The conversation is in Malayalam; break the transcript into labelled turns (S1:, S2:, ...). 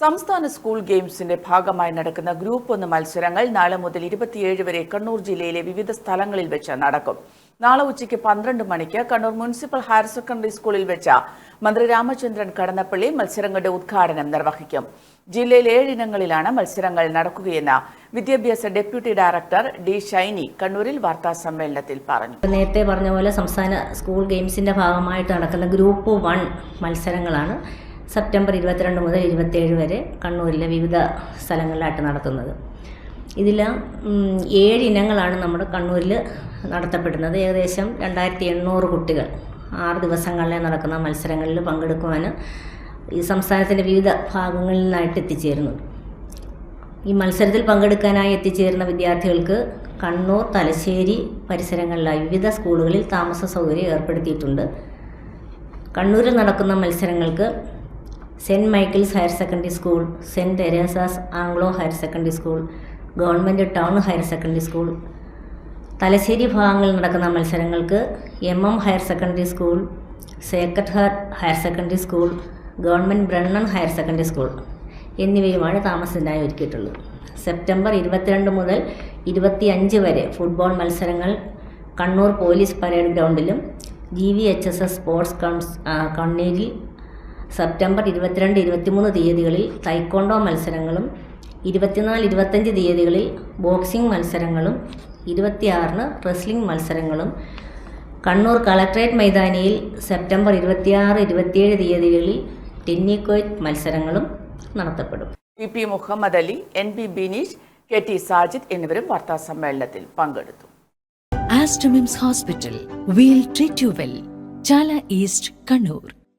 S1: സംസ്ഥാന സ്കൂൾ ഗെയിംസിന്റെ ഭാഗമായി നടക്കുന്ന ഗ്രൂപ്പ് ഒന്ന് മത്സരങ്ങൾ നാളെ മുതൽ ഇരുപത്തിയേഴ് വരെ കണ്ണൂർ ജില്ലയിലെ വിവിധ സ്ഥലങ്ങളിൽ വെച്ച് നടക്കും. നാളെ ഉച്ചയ്ക്ക് പന്ത്രണ്ട് മണിക്ക് കണ്ണൂർ മുനിസിപ്പൽ ഹയർ സെക്കൻഡറി സ്കൂളിൽ വെച്ച മന്ത്രി രാമചന്ദ്രൻ കടന്നപ്പള്ളി മത്സരങ്ങളുടെ ഉദ്ഘാടനം നിർവഹിക്കും. ജില്ലയിൽ ഏഴിനങ്ങളിലാണ് മത്സരങ്ങൾ നടക്കുകയെന്ന് വിദ്യാഭ്യാസ ഡെപ്യൂട്ടി ഡയറക്ടർ ഡി ഷൈനി കണ്ണൂരിൽ വാർത്താ സമ്മേളനത്തിൽ പറഞ്ഞു.
S2: നേരത്തെ പറഞ്ഞ പോലെ സംസ്ഥാന സ്കൂൾ ഗെയിംസിന്റെ ഭാഗമായിട്ട് നടക്കുന്ന ഗ്രൂപ്പ് വൺ മത്സരങ്ങളാണ്. സെപ്റ്റംബർ ഇരുപത്തിരണ്ട് മുതൽ ഇരുപത്തേഴ് വരെ കണ്ണൂരിലെ വിവിധ സ്ഥലങ്ങളിലായിട്ട് നടത്തുന്നത്. ഇതിൽ ഏഴ് ഇനങ്ങളാണ് നമ്മുടെ കണ്ണൂരിൽ നടത്തപ്പെടുന്നത്. ഏകദേശം രണ്ടായിരത്തി എണ്ണൂറ് കുട്ടികൾ ആറ് ദിവസങ്ങളിലെ നടക്കുന്ന മത്സരങ്ങളിൽ പങ്കെടുക്കുവാൻ ഈ സംസ്ഥാനത്തിന്റെ വിവിധ ഭാഗങ്ങളിൽ നിന്നായിട്ട് എത്തിച്ചേരുന്നു. ഈ മത്സരത്തിൽ പങ്കെടുക്കാനായി എത്തിച്ചേരുന്ന വിദ്യാർത്ഥികൾക്ക് കണ്ണൂർ തലശ്ശേരി പരിസരങ്ങളിലായി വിവിധ സ്കൂളുകളിൽ താമസ സൗകര്യം ഏർപ്പെടുത്തിയിട്ടുണ്ട്. കണ്ണൂരിൽ നടക്കുന്ന മത്സരങ്ങൾക്ക് saint Michael's higher secondary school saint Teresa's Anglo higher secondary school government town higher secondary school. Thalassery ഭാഗങ്ങളിൽ നടക്കുന്ന മത്സരങ്ങൾക്ക് M M higher secondary school sacred heart higher secondary school government Brennen higher secondary school എന്നിവയുമാണ് താമസത്തിനായി ഒരുക്കിയിട്ടുള്ളത്. സെപ്റ്റംബർ ഇരുപത്തിരണ്ട് മുതൽ ഇരുപത്തിയഞ്ച് വരെ ഫുട്ബോൾ മത്സരങ്ങൾ Kannur police parade ഗ്രൗണ്ടിലും G V H S S sports council കണ്ണീരിൽ സെപ്റ്റംബർ ഇരുപത്തിരണ്ട് ഇരുപത്തിമൂന്ന് തീയതികളിൽ തൈക്കോണ്ടോ മത്സരങ്ങളും ഇരുപത്തിനാല് ഇരുപത്തഞ്ച് തീയതികളിൽ ബോക്സിംഗ് മത്സരങ്ങളും ഇരുപത്തിയാറിന് റെസ്ലിംഗ് മത്സരങ്ങളും കണ്ണൂർ കളക്ട്രേറ്റ് മൈതാനിയിൽ സെപ്റ്റംബർ ഇരുപത്തിയാറ് ഇരുപത്തിയേഴ് തീയതികളിൽ ടെന്നിക്കോയ് മത്സരങ്ങളും നടത്തപ്പെടും.
S1: P P Muhammad Ali N P Bineesh K T Sajid എന്നിവരും വാർത്താ സമ്മേളനത്തിൽ പങ്കെടുത്തു.
S3: Aster MIMS hospital we'll treat you well Chala east Kannur.